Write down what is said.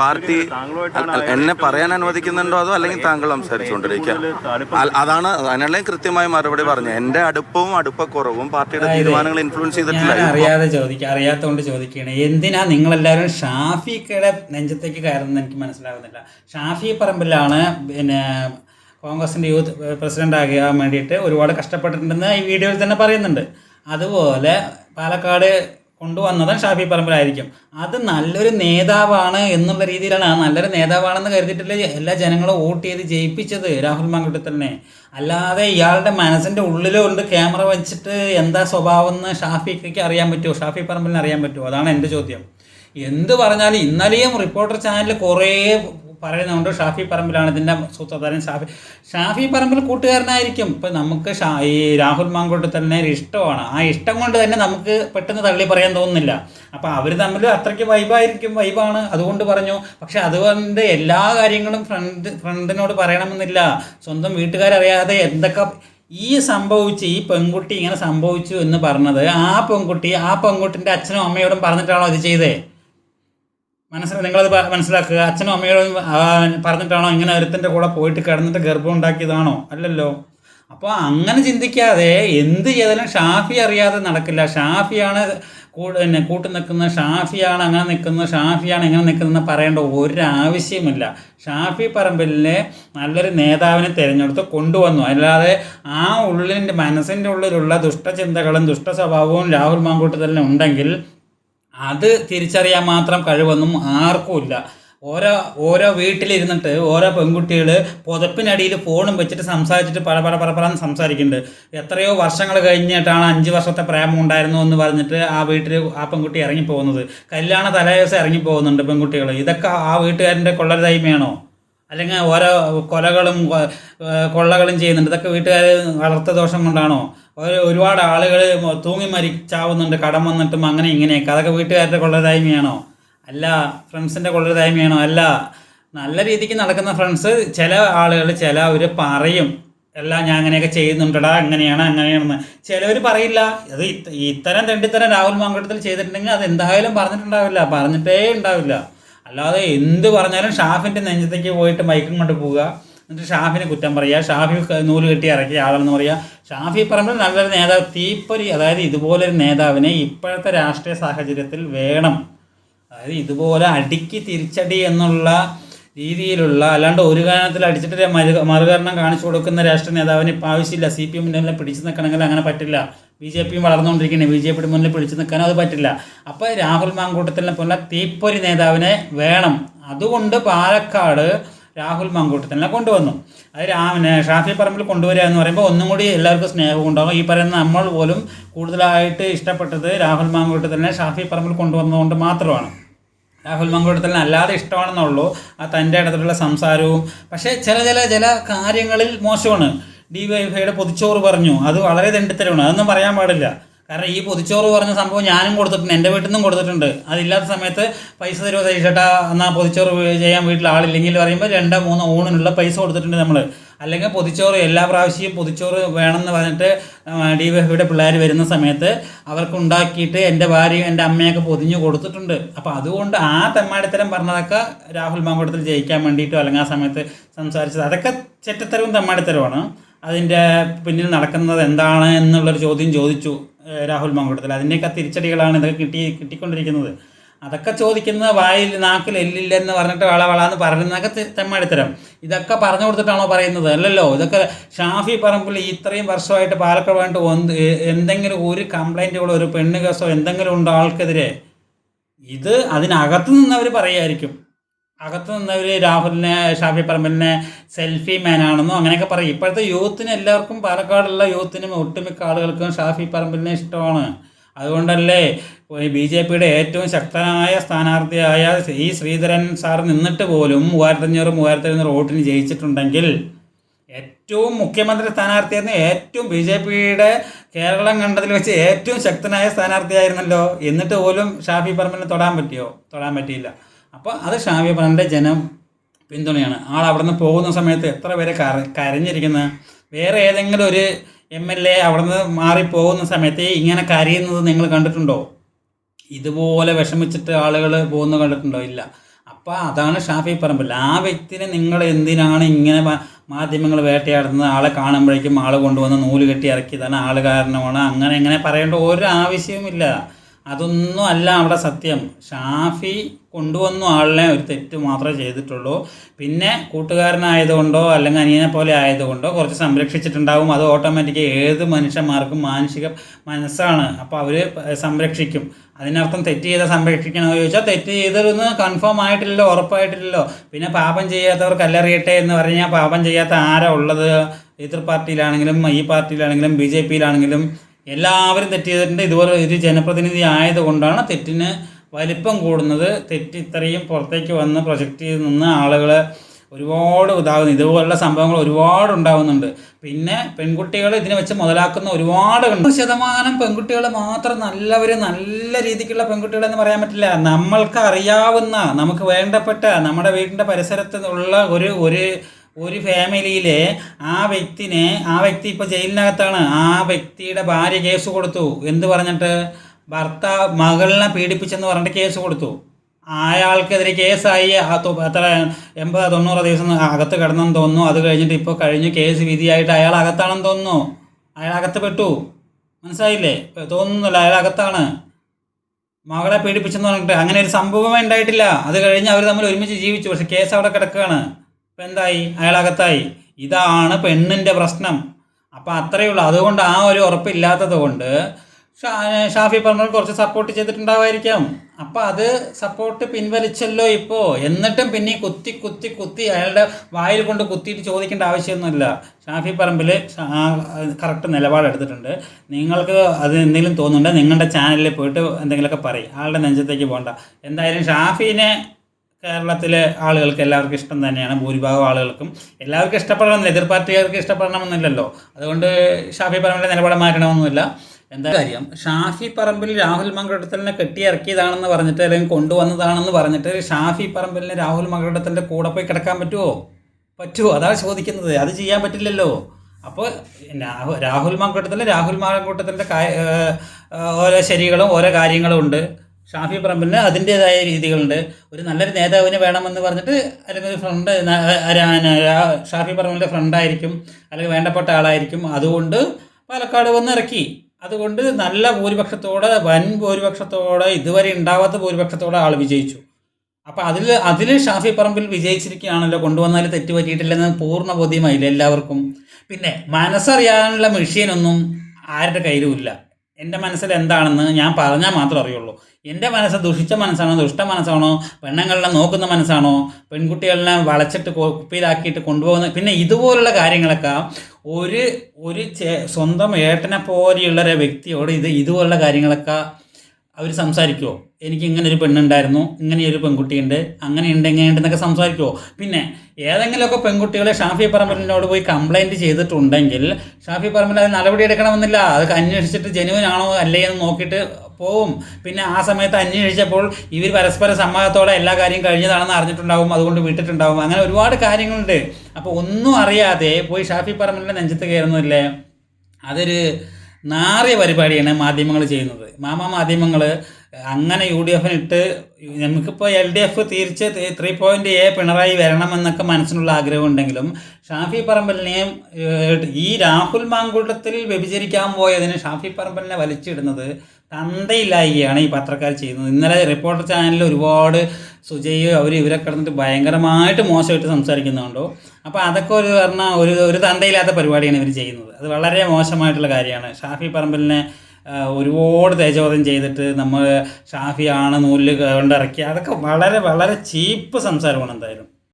Party എന്നെ പറയാൻ അനുവദിക്കുന്നുണ്ടോ അതോ അല്ലെങ്കിൽ താങ്കൾ സംസാരിച്ചുകൊണ്ടിരിക്കുക? അതാണ് അതിനുള്ള കൃത്യമായ മറുപടി പറഞ്ഞു എന്റെ അടുപ്പവും അടുപ്പക്കുറവും പാർട്ടിയുടെ തീരുമാനങ്ങൾ ഇൻഫ്ലുവൻസ് ചെയ്തിട്ടില്ല. അറിയാതെ ചോദിക്കുക അറിയാത്തതുകൊണ്ട് ചോദിക്കുകയാണ്. എന്തിനാ നിങ്ങളെല്ലാവരും ഷാഫിക്കയുടെ നെഞ്ചത്തേക്ക് കയറുന്നത് എനിക്ക് മനസ്സിലാകുന്നില്ല ഷാഫി പറമ്പിലാണ് പിന്നെ കോൺഗ്രസിന്റെ യൂത്ത് പ്രസിഡന്റ് ആകാൻ വേണ്ടിയിട്ട് ഒരുപാട് കഷ്ടപ്പെട്ടിട്ടുണ്ടെന്ന് ഈ വീഡിയോയിൽ തന്നെ പറയുന്നുണ്ട്. അതുപോലെ പാലക്കാട് കൊണ്ടുവന്നത് ഷാഫി പറമ്പിലായിരിക്കും. അത് നല്ലൊരു നേതാവാണ് എന്നുള്ള രീതിയിലാണ്. ആ നല്ലൊരു നേതാവാണെന്ന് കരുതിയിട്ടില്ല എല്ലാ ജനങ്ങളും വോട്ട് ചെയ്ത് ജയിപ്പിച്ചത് രാഹുൽ മാങ്കുട്ടത്തലിനെ അല്ലാതെ ഇയാളുടെ മനസ്സിന്റെ ഉള്ളിലുണ്ട് ക്യാമറ വെച്ചിട്ട് എന്താ സ്വഭാവം എന്ന് ഷാഫിക്ക് അറിയാൻ പറ്റുമോ? ഷാഫി പറമ്പിലിന് അറിയാൻ പറ്റുമോ? അതാണ് എന്റെ ചോദ്യം. എന്ത് പറഞ്ഞാലും ഇന്നലെയും റിപ്പോർട്ടർ ചാനലിൽ കുറേ പറയുന്നുണ്ട് ഷാഫി പറമ്പിലാണ്. ഇതിന്റെ സൂത്രധാരൻ ഷാഫി. ഷാഫി പറമ്പിൽ കൂട്ടുകാരനായിരിക്കും. ഇപ്പം നമുക്ക് ഷാ ഈ രാഹുൽ മാങ്കോട്ട് തന്നെ ഇഷ്ടമാണ്. ആ ഇഷ്ടം കൊണ്ട് തന്നെ നമുക്ക് പെട്ടെന്ന് തള്ളി പറയാൻ തോന്നുന്നില്ല. അപ്പോൾ അവർ തമ്മിൽ അത്രയ്ക്ക് വൈബായിരിക്കും വൈബാണ് അതുകൊണ്ട് പറഞ്ഞു. പക്ഷെ അതുകൊണ്ട് എല്ലാ കാര്യങ്ങളും ഫ്രണ്ട് ഫ്രണ്ടിനോട് പറയണമെന്നില്ല. സ്വന്തം വീട്ടുകാരറിയാതെ എന്തൊക്കെ ഈ സംഭവിച്ച് ഈ പെൺകുട്ടി ഇങ്ങനെ സംഭവിച്ചു എന്ന് പറഞ്ഞത് ആ പെൺകുട്ടി ആ പെൺകുട്ടിന്റെ അച്ഛനും അമ്മയോടും പറഞ്ഞിട്ടാണോ ഇത് ചെയ്തേ? മനസ്സിൽ നിങ്ങളത് മനസ്സിലാക്കുക. അച്ഛനും അമ്മയോടും പറഞ്ഞിട്ടാണോ ഇങ്ങനെ ഒരുത്തന്റെ കൂടെ പോയിട്ട് കിടന്നിട്ട് ഗർഭം ഉണ്ടാക്കിയതാണോ അല്ലല്ലോ. അപ്പോൾ അങ്ങനെ ചിന്തിക്കാതെ എന്ത് ചെയ്താലും ഷാഫി അറിയാതെ നടക്കില്ല. ഷാഫിയാണ് പിന്നെ കൂട്ടു നിൽക്കുന്ന ഷാഫിയാണ് അങ്ങനെ നിൽക്കുന്നത് ഷാഫിയാണ് ഇങ്ങനെ നിൽക്കുന്നത് പറയേണ്ട ഒരാവശ്യമില്ല. ഷാഫി പറമ്പിലിനെ നല്ലൊരു നേതാവിനെ തിരഞ്ഞെടുത്ത് കൊണ്ടുവന്നു. അല്ലാതെ ആ ഉള്ളിന്റെ മനസ്സിന്റെ ഉള്ളിലുള്ള ദുഷ്ടചിന്തകളും ദുഷ്ട സ്വഭാവവും രാഹുൽ മാങ്കൂട്ടത്തിലും ഉണ്ടെങ്കിൽ അത് തിരിച്ചറിയാൻ മാത്രം കഴിവൊന്നും ആർക്കുമില്ല. ഓരോ ഓരോ വീട്ടിലിരുന്നിട്ട് ഓരോ പെൺകുട്ടികൾ പുതപ്പിനടിയിൽ ഫോണും വെച്ചിട്ട് സംസാരിച്ചിട്ട് പല പല പല പല സംസാരിക്കുന്നുണ്ട്. എത്രയോ വർഷങ്ങൾ കഴിഞ്ഞിട്ടാണ് അഞ്ച് വർഷത്തെ പ്രേമം ഉണ്ടായിരുന്നു എന്ന് പറഞ്ഞിട്ട് ആ വീട്ടിൽ ആ പെൺകുട്ടി ഇറങ്ങിപ്പോകുന്നത്. കല്യാണ തലേദിവസം ഇറങ്ങിപ്പോകുന്നുണ്ട് പെൺകുട്ടികൾ ഇതൊക്കെ ആ വീട്ടുകാരന്റെ കൊള്ളരുതായ്മയാണോ? അല്ലെങ്കിൽ ഓരോ കൊലകളും കൊള്ളകളും ചെയ്യുന്നുണ്ട്. ഇതൊക്കെ വീട്ടുകാർ വളർത്ത ദോഷം കൊണ്ടാണോ? ഒരു- ഒരുപാട് ആളുകൾ തൂങ്ങി മരിച്ചാവുന്നുണ്ട് കടം വന്നിട്ടും അങ്ങനെ ഇങ്ങനെയൊക്കെ. അതൊക്കെ വീട്ടുകാരുടെ കൊള്ളരുതായ്മയാണോ? അല്ല ഫ്രണ്ട്സിന്റെ കൊള്ളരുതായ്മയാണോ? അല്ല. നല്ല രീതിക്ക് നടക്കുന്ന ഫ്രണ്ട്സ് ചില ആളുകൾ ചില അവർ പറയും. എല്ലാം ഞാൻ അങ്ങനെയൊക്കെ ചെയ്യുന്നുണ്ടടാ അങ്ങനെയാണ് അങ്ങനെയാണെന്ന്. ചിലവർ പറയില്ല അത് ഇത്ത- ഇത്തരം തെണ്ടിത്തരം രാഹുൽ മാങ്കട്ടത്തിൽ ചെയ്തിട്ടുണ്ടെങ്കിൽ അത് എന്തായാലും പറഞ്ഞിട്ടുണ്ടാവില്ല പറഞ്ഞിട്ടേ ഉണ്ടാവില്ല. അല്ലാതെ എന്ത് പറഞ്ഞാലും ഷാഫിന്റെ നെഞ്ചത്തേക്ക് പോയിട്ട് മൈക്കും കൊണ്ട് പോവുക. എന്നിട്ട് ഷാഫിനെ കുറ്റം പറയുക. ഷാഫി നൂൽ കെട്ടി ഇറക്കി ആളെന്ന് പറയുക. ഷാഫി പറമ്പിൽ നല്ലൊരു നേതാവ് തീപ്പൊരി അതായത് ഇതുപോലൊരു നേതാവിനെ ഇപ്പോഴത്തെ രാഷ്ട്രീയ സാഹചര്യത്തിൽ വേണം. അതായത് ഇതുപോലെ അടിക്ക് തിരിച്ചടി എന്നുള്ള രീതിയിലുള്ള അല്ലാണ്ട് ഒരു കാരണത്തിൽ അടിച്ചിട്ട് മറുകരണം കാണിച്ചു കൊടുക്കുന്ന രാഷ്ട്രീയ നേതാവിന് ഇപ്പം ആവശ്യമില്ല. സി പി എമ്മിന്റെ പിടിച്ചു നിൽക്കണമെങ്കിൽ അങ്ങനെ പറ്റില്ല. ബി ജെ പിയും വളർന്നുകൊണ്ടിരിക്കുന്നത് ബി ജെ പിയുടെ മുന്നിൽ പിടിച്ചു നിൽക്കാനും അത് പറ്റില്ല. അപ്പോൾ രാഹുൽ മാങ്കൂട്ടത്തിനെ പോലെ തീപ്പൊരി നേതാവിനെ വേണം. അതുകൊണ്ട് പാലക്കാട് രാഹുൽ മാങ്കൂട്ടത്തിനെ കൊണ്ടുവന്നു. അത് രാമന് ഷാഫി പറമ്പിൽ കൊണ്ടുവരിക എന്ന് പറയുമ്പോൾ ഒന്നും കൂടി എല്ലാവർക്കും സ്നേഹം ഉണ്ടാകും. ഈ പറയുന്ന നമ്മൾ പോലും കൂടുതലായിട്ട് ഇഷ്ടപ്പെട്ടത് രാഹുൽ മാങ്കൂട്ടത്തിനെ ഷാഫി പറമ്പിൽ കൊണ്ടുവന്നതുകൊണ്ട് മാത്രമാണ്. രാഹുൽ മങ്കൂട്ടത്തിന് അല്ലാതെ ഇഷ്ടമാണെന്നുള്ളൂ. ആ തന്റെ ഇടത്തിലുള്ള സംസാരവും. പക്ഷേ ചില ചില ചില കാര്യങ്ങളിൽ മോശമാണ്. ഡി വൈ എഫ്ഐയുടെ പൊതിച്ചോറ് പറഞ്ഞു. അത് വളരെ തെണ്ടിത്തരമാണ് അതൊന്നും പറയാൻ പാടില്ല. കാരണം ഈ പൊതിച്ചോറ് പറഞ്ഞ സംഭവം ഞാനും കൊടുത്തിട്ടുണ്ട് എന്റെ വീട്ടിൽ നിന്നും കൊടുത്തിട്ടുണ്ട്. അതില്ലാത്ത സമയത്ത് പൈസ തരുമോ ചേട്ടാ? എന്നാൽ പൊതിച്ചോറ് ചെയ്യാൻ വീട്ടിൽ ആളില്ലെങ്കിൽ പറയുമ്പോൾ രണ്ടോ മൂന്നോ ഊണിനുള്ള പൈസ കൊടുത്തിട്ടുണ്ട് നമ്മൾ അല്ലെങ്കിൽ പൊതിച്ചോറ് എല്ലാ പ്രാവശ്യവും പൊതിച്ചോറ് വേണമെന്ന് പറഞ്ഞിട്ട് ഡി വൈ എഫ്ഐയുടെ പിള്ളേർ വരുന്ന സമയത്ത് അവർക്ക് ഉണ്ടാക്കിയിട്ട് എന്റെ ഭാര്യയും എന്റെ അമ്മയൊക്കെ പൊതിഞ്ഞ് കൊടുത്തിട്ടുണ്ട്. അപ്പോൾ അതുകൊണ്ട് ആ തെമ്മാടിത്തരം പറഞ്ഞതൊക്കെ രാഹുൽ മാമ്പടത്തിൽ ജയിക്കാൻ വേണ്ടിയിട്ടോ അല്ലെങ്കിൽ ആ സമയത്ത് സംസാരിച്ചത് അതൊക്കെ ചെറ്റത്തരവും തെമ്മാടിത്തരവുമാണ്. അതിന്റെ പിന്നിൽ നടക്കുന്നത് എന്താണ് എന്നുള്ളൊരു ചോദ്യം ചോദിച്ചു രാഹുൽ മാങ്കൂട്ടത്തിൽ. അതിന്റെയൊക്കെ തിരിച്ചടികളാണ് ഇതൊക്കെ കിട്ടി കിട്ടിക്കൊണ്ടിരിക്കുന്നത്. അതൊക്കെ ചോദിക്കുന്നത് വായിൽ നാക്കിൽ എല്ലില്ല എന്ന് പറഞ്ഞിട്ട് വള വള എന്ന് പറയുന്നതൊക്കെ തെമ്മാടിത്തരം. ഇതൊക്കെ പറഞ്ഞു കൊടുത്തിട്ടാണോ പറയുന്നത്? അല്ലല്ലോ ഇതൊക്കെ ഷാഫി പറമ്പിൽ ഇത്രയും വർഷമായിട്ട് പാലക്കാട് വേണ്ട എന്തെങ്കിലും ഒരു കംപ്ലൈന്റുകളോ ഒരു പെണ്ണ് കേസോ എന്തെങ്കിലും ഉണ്ടോ ആൾക്കെതിരെ? ഇത് അതിനകത്ത് നിന്ന് അവർ പറയുമായിരിക്കും അകത്ത് നിന്നവർ രാഹുലിനെ ഷാഫി പറമ്പലിനെ സെൽഫി മാനാണെന്നും അങ്ങനെയൊക്കെ പറയും. ഇപ്പോഴത്തെ യൂത്തിന് എല്ലാവർക്കും പാലക്കാടുള്ള യൂത്തിനും ഒട്ടുമിക്ക ആളുകൾക്കും ഷാഫി പറമ്പലിനെ ഇഷ്ടമാണ്. അതുകൊണ്ടല്ലേ ബി ജെ പിയുടെ ഏറ്റവും ശക്തനായ സ്ഥാനാർത്ഥിയായ ഈ ശ്രീധരൻ സാർ നിന്നിട്ട് പോലും മൂവായിരത്തഞ്ഞൂറ് മൂവായിരത്തി എഴുന്നൂറ് വോട്ടിന് ജയിച്ചിട്ടുണ്ടെങ്കിൽ ഏറ്റവും മുഖ്യമന്ത്രി സ്ഥാനാർത്ഥിയായിരുന്നു ഏറ്റവും ബി ജെ പിയുടെ കേരളം കണ്ടതിൽ വെച്ച് ഏറ്റവും ശക്തനായ സ്ഥാനാർത്ഥിയായിരുന്നല്ലോ. എന്നിട്ട് പോലും ഷാഫി പറമ്പിനെ തൊടാൻ പറ്റിയോ? തൊടാൻ പറ്റിയില്ല. അപ്പോൾ അത് ഷാഫി പറമ്പിന്റെ ജനം പിന്തുണയാണ്. ആൾ അവിടെ നിന്ന് പോകുന്ന സമയത്ത് എത്ര പേരെ കര കരഞ്ഞിരിക്കുന്ന? വേറെ ഏതെങ്കിലും ഒരു എം എൽ എ അവിടെ നിന്ന് മാറിപ്പോകുന്ന സമയത്ത് ഇങ്ങനെ കരയുന്നത് നിങ്ങൾ കണ്ടിട്ടുണ്ടോ? ഇതുപോലെ വിഷമിച്ചിട്ട് ആളുകൾ പോകുന്നത് കണ്ടിട്ടുണ്ടോ? ഇല്ല. അപ്പോൾ അതാണ് ഷാഫി പറമ്പിൽ. ആ വ്യക്തിനെ നിങ്ങൾ എന്തിനാണ് ഇങ്ങനെ മാധ്യമങ്ങൾ വേട്ടയാടുന്നത്? ആളെ കാണുമ്പോഴേക്കും ആൾ കൊണ്ടുവന്ന് നൂൽ കെട്ടി ഇറക്കിയതാണ് ആൾ കാരണമാണ്. അങ്ങനെ ഇങ്ങനെ പറയേണ്ട ഒരു ആവശ്യവുമില്ല. അതൊന്നും അല്ല അവിടെ സത്യം. ഷാഫി കൊണ്ടുവന്നു ആളിനെ ഒരു തെറ്റ് മാത്രമേ ചെയ്തിട്ടുള്ളൂ. പിന്നെ കൂട്ടുകാരനായതുകൊണ്ടോ അല്ലെങ്കിൽ അനിയനെ പോലെ ആയതുകൊണ്ടോ കുറച്ച് സംരക്ഷിച്ചിട്ടുണ്ടാകും അത് ഓട്ടോമാറ്റിക് ഏത് മനുഷ്യന്മാർക്കും മാനസിക മനസ്സാണ്. അപ്പോൾ അവർ സംരക്ഷിക്കും. അതിനർത്ഥം തെറ്റ് ചെയ്ത സംരക്ഷിക്കണമെന്ന് ചോദിച്ചാൽ തെറ്റ് ചെയ്തതെന്ന് കൺഫേം ആയിട്ടില്ലല്ലോ ഉറപ്പായിട്ടില്ലല്ലോ. പിന്നെ പാപം ചെയ്യാത്തവർ കല്ലെറിയട്ടെ എന്ന് പറഞ്ഞാൽ പാപം ചെയ്യാത്ത ആരാ ഉള്ളത്? എതിർ പാർട്ടിയിലാണെങ്കിലും ഈ പാർട്ടിയിലാണെങ്കിലും ബി ജെ പിയിലാണെങ്കിലും എല്ലാവരും തെറ്റ് ചെയ്തിട്ടുണ്ട്. ഇതുപോലെ ഒരു ജനപ്രതിനിധി ആയതുകൊണ്ടാണ് തെറ്റിന് വലിപ്പം കൂടുന്നത്. തെറ്റ് ഇത്രയും പുറത്തേക്ക് വന്ന് പ്രൊജക്റ്റ് ചെയ്ത് നിന്ന് ആളുകൾ ഒരുപാട് ഇതാകുന്നു. ഇതുപോലുള്ള സംഭവങ്ങൾ ഒരുപാട് ഉണ്ടാകുന്നുണ്ട്. പിന്നെ പെൺകുട്ടികൾ ഇതിനെ വെച്ച് മുതലാക്കുന്ന ഒരുപാട് ഉണ്ട് ശതമാനം പെൺകുട്ടികൾ മാത്രം നല്ലവർ നല്ല രീതിക്കുള്ള പെൺകുട്ടികളെന്ന് പറയാൻ പറ്റില്ല. നമ്മൾക്ക് അറിയാവുന്ന നമുക്ക് വേണ്ടപ്പെട്ട നമ്മുടെ വീടിന്റെ പരിസരത്തുള്ള ഒരു ഒരു ഒരു ഫാമിലിയിൽ ആ വ്യക്തിനെ ആ വ്യക്തി ഇപ്പോൾ ജയിലിനകത്താണ്. ആ വ്യക്തിയുടെ ഭാര്യ കേസ് കൊടുത്തു. എന്ന് പറഞ്ഞിട്ട്? ഭർത്താവ് മകളിനെ പീഡിപ്പിച്ചെന്ന് പറഞ്ഞിട്ട് കേസ് കൊടുത്തു. അയാൾക്കെതിരെ കേസായി. എത്ര എൺപത് തൊണ്ണൂറ് ദിവസം അകത്ത് കിടന്നെന്ന് തോന്നുന്നു. അത് കഴിഞ്ഞിട്ട് ഇപ്പോൾ കഴിഞ്ഞു കേസ് വിധിയായിട്ട് അയാൾ അകത്താണെന്ന് തോന്നുന്നു. അയാൾ അകത്ത് പെട്ടു. മനസ്സിലായില്ലേ? തോന്നുന്നില്ല അയാൾ അകത്താണ്. മകളെ പീഡിപ്പിച്ചെന്ന് പറഞ്ഞിട്ട്. അങ്ങനെ ഒരു സംഭവമേ ഉണ്ടായിട്ടില്ല. അത് കഴിഞ്ഞ് അവർ തമ്മിൽ ഒരുമിച്ച് ജീവിച്ചു. പക്ഷേ കേസ് അവിടെ കിടക്കുകയാണ്. ഇപ്പം എന്തായി? അയാൾ അകത്തായി ഇതാണ് പെണ്ണിന്റെ പ്രശ്നം. അപ്പം അത്രയേ ഉള്ളൂ. അതുകൊണ്ട് ആ ഒരു ഉറപ്പില്ലാത്തത് കൊണ്ട് ഷാഫി പറഞ്ഞവർ കുറച്ച് സപ്പോർട്ട് ചെയ്തിട്ടുണ്ടാവായിരിക്കാം. അപ്പം അത് സപ്പോർട്ട് പിൻവലിച്ചല്ലോ ഇപ്പോൾ എന്നിട്ടും പിന്നെ കുത്തി കുത്തി കുത്തി അയാളുടെ വായിൽ കൊണ്ട് കുത്തിയിട്ട് ചോദിക്കേണ്ട ആവശ്യമൊന്നുമില്ല. ഷാഫി പറമ്പിൽ കറക്റ്റ് നിലപാടെടുത്തിട്ടുണ്ട് നിങ്ങൾക്ക് അത് എന്തെങ്കിലും തോന്നുന്നുണ്ടെങ്കിൽ നിങ്ങളുടെ ചാനലിൽ പോയിട്ട് എന്തെങ്കിലുമൊക്കെ പറയും. ആളുടെ നെഞ്ചത്തേക്ക് പോകണ്ട എന്തായാലും ഷാഫിനെ കേരളത്തിലെ ആളുകൾക്ക് എല്ലാവർക്കും ഇഷ്ടം തന്നെയാണ് ഭൂരിഭാഗം ആളുകൾക്കും. എല്ലാവർക്കും ഇഷ്ടപ്പെടണമെന്നില്ല എതിർ പാർട്ടിക്കാർക്ക് ഇഷ്ടപ്പെടണമെന്നില്ലല്ലോ. അതുകൊണ്ട് ഷാഫി പറമ്പിലെ നിലപാട് മാറ്റണമെന്നില്ല. എന്താ കാര്യം? ഷാഫി പറമ്പിൽ രാഹുൽ മങ്കടത്തലിനെ കെട്ടിയിറക്കിയതാണെന്ന് പറഞ്ഞിട്ട് അല്ലെങ്കിൽ കൊണ്ടുവന്നതാണെന്ന് പറഞ്ഞിട്ട് ഷാഫി പറമ്പിലിന് രാഹുൽ മങ്കടത്തലിന്റെ കൂടെ പോയി കിടക്കാൻ പറ്റുമോ പറ്റുമോ അതാണ് ചോദിക്കുന്നത്. അത് ചെയ്യാൻ പറ്റില്ലല്ലോ. അപ്പോൾ രാഹുൽ മാങ്കൂട്ടത്തിൽ രാഹുൽ മാങ്കൂട്ടത്തിന്റെ ഓരോ ശരികളും ഓരോ കാര്യങ്ങളും ഉണ്ട്. ഷാഫി പറമ്പിലിന് അതിന്റേതായ രീതികളുണ്ട്. ഒരു നല്ലൊരു നേതാവിന് വേണമെന്ന് പറഞ്ഞിട്ട് അല്ലെങ്കിൽ ഫ്രണ്ട് ഷാഫി പറമ്പിലിന്റെ ഫ്രണ്ടായിരിക്കും അല്ലെങ്കിൽ വേണ്ടപ്പെട്ട ആളായിരിക്കും. അതുകൊണ്ട് പാലക്കാട് വന്ന് ഇറക്കി. അതുകൊണ്ട് നല്ല ഭൂരിപക്ഷത്തോടെ വൻ ഭൂരിപക്ഷത്തോടെ ഇതുവരെ ഉണ്ടാവാത്ത ഭൂരിപക്ഷത്തോടെ ആൾ വിജയിച്ചു. അപ്പോൾ അതിൽ അതിൽ ഷാഫി പറമ്പിൽ വിജയിച്ചിരിക്കുകയാണല്ലോ. കൊണ്ടുവന്നാൽ തെറ്റ് പറ്റിയിട്ടില്ലെന്ന് പൂർണ ബോധ്യമായില്ല എല്ലാവർക്കും? പിന്നെ മനസ്സറിയാനുള്ള മെഷീനൊന്നും ആരുടെ കയ്യിലും ഇല്ല. എന്റെ മനസ്സിൽ എന്താണെന്ന് ഞാൻ പറഞ്ഞാൽ മാത്രമേ അറിയുള്ളൂ. എന്റെ മനസ്സ് ദുഷിച്ച മനസ്സാണോ ദുഷ്ട മനസ്സാണോ പെണ്ണുങ്ങളെ നോക്കുന്ന മനസ്സാണോ പെൺകുട്ടികളെ വളച്ചിട്ട് കുപ്പിയിലാക്കിയിട്ട് കൊണ്ടുപോകുന്ന പിന്നെ ഇതുപോലുള്ള കാര്യങ്ങളൊക്കെ ഒരു ഒരു സ്വന്തം ഏട്ടനെ പോലെയുള്ള ഒരു വ്യക്തിയോട് ഇത് ഇതുപോലുള്ള കാര്യങ്ങളൊക്കെ അവർ സംസാരിക്കുമോ എനിക്ക് ഇങ്ങനെ ഒരു പെണ്ണുണ്ടായിരുന്നു ഇങ്ങനെ ഒരു പെൺകുട്ടിയുണ്ട് അങ്ങനെ ഉണ്ട് ഇങ്ങനെ ഉണ്ടെന്നൊക്കെ സംസാരിക്കുമോ പിന്നെ ഏതെങ്കിലുമൊക്കെ പെൺകുട്ടികളെ ഷാഫി പറമ്പലിനോട് പോയി കംപ്ലൈന്റ് ചെയ്തിട്ടുണ്ടെങ്കിൽ ഷാഫി പറമ്പിൽ അത് നടപടി എടുക്കണമെന്നില്ല അത് അന്വേഷിച്ചിട്ട് ജനുവൻ അല്ലേ എന്ന് നോക്കിയിട്ട് പോവും. പിന്നെ ആ സമയത്ത് അന്വേഷിച്ചപ്പോൾ ഇവർ പരസ്പര സമ്മതത്തോടെ എല്ലാ കാര്യം കഴിഞ്ഞതാണെന്ന് അറിഞ്ഞിട്ടുണ്ടാവും അതുകൊണ്ട് വിട്ടിട്ടുണ്ടാവും. അങ്ങനെ ഒരുപാട് കാര്യങ്ങളുണ്ട്. അപ്പോൾ ഒന്നും അറിയാതെ പോയി ഷാഫി പറമ്പലിന്റെ നെഞ്ചത്ത് കയറുന്നില്ലേ അതൊരു നാറിയ പരിപാടിയാണ് മാധ്യമങ്ങൾ ചെയ്യുന്നത്. മാമ മാധ്യമങ്ങൾ അങ്ങനെ യു ഡി എഫിന് ഇട്ട് നമുക്കിപ്പോൾ എൽ ഡി എഫ് തിരിച്ച് ത്രീ പോയിന്റ് എ പിണറായി വരണമെന്നൊക്കെ മനസ്സിനുള്ള ആഗ്രഹം ഉണ്ടെങ്കിലും ഷാഫി പറമ്പലിനെയും ഈ രാഹുൽ മാങ്കൂട്ടത്തിൽ വ്യഭിചരിക്കാൻ പോയതിന് ഷാഫി പറമ്പലിനെ വലിച്ചിടുന്നത് തന്തയില്ലായികയാണ് ഈ പത്രക്കാർ ചെയ്യുന്നത്. ഇന്നലെ റിപ്പോർട്ടർ ചാനലിൽ ഒരുപാട് സുജയോ അവർ ഇവരെ കിടന്നിട്ട് ഭയങ്കരമായിട്ട് മോശമായിട്ട് സംസാരിക്കുന്നുണ്ടോ അപ്പോൾ അതൊക്കെ ഒരു പറഞ്ഞാൽ ഒരു ഒരു തന്തയില്ലാത്ത പരിപാടിയാണ് ഇവർ ചെയ്യുന്നത്. അത് വളരെ മോശമായിട്ടുള്ള കാര്യമാണ്. ഷാഫി പറമ്പലിനെ ഒരുപാട് തേജോധം ചെയ്തിട്ട് നമ്മൾ ഷാഫിയാണ് നൂലിൽ കൊണ്ടിറക്കി അതൊക്കെ വളരെ വളരെ ചീപ്പ് സംസാരമാണ് എന്തായാലും.